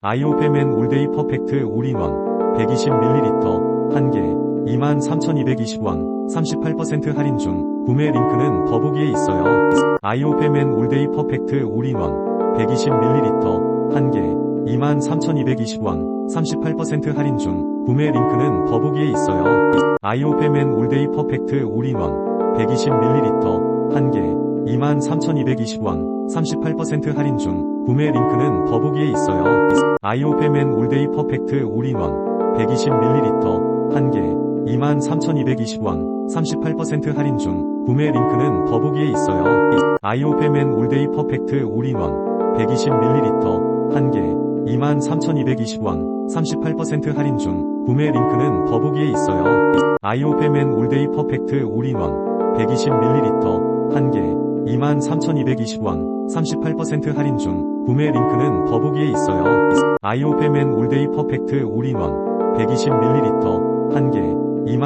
아이오페맨 올데이 퍼펙트 올인원 120ml 1개 23,220원 38% 할인 중 구매 링크는 더보기에 있어요. 아이오페맨 올데이 퍼펙트 올인원 120ml 1개 23,220원 38% 할인 중 구매 링크는 더보기에 있어요. 아이오페맨 올데이 퍼펙트 올인원 120ml 1개 23,220원 38% 할인 중 구매 링크는 더보기에 있어요. 아이오페맨 올데이 퍼펙트 올인원 120ml 1개 23,220원 38% 할인 중 구매 링크는 더보기에 있어요. 아이오페맨 올데이 퍼펙트 올인원 120ml 1개 23,220원 38% 할인 중 구매 링크는 더보기에 있어요. 아이오페맨 올데이 퍼펙트 올인원 120ml 1개 23,220원 38% 할인 중 구매 링크는 더보기에 있어요. 아이오페맨 올데이 퍼펙트 올인원 120ml 1개 2만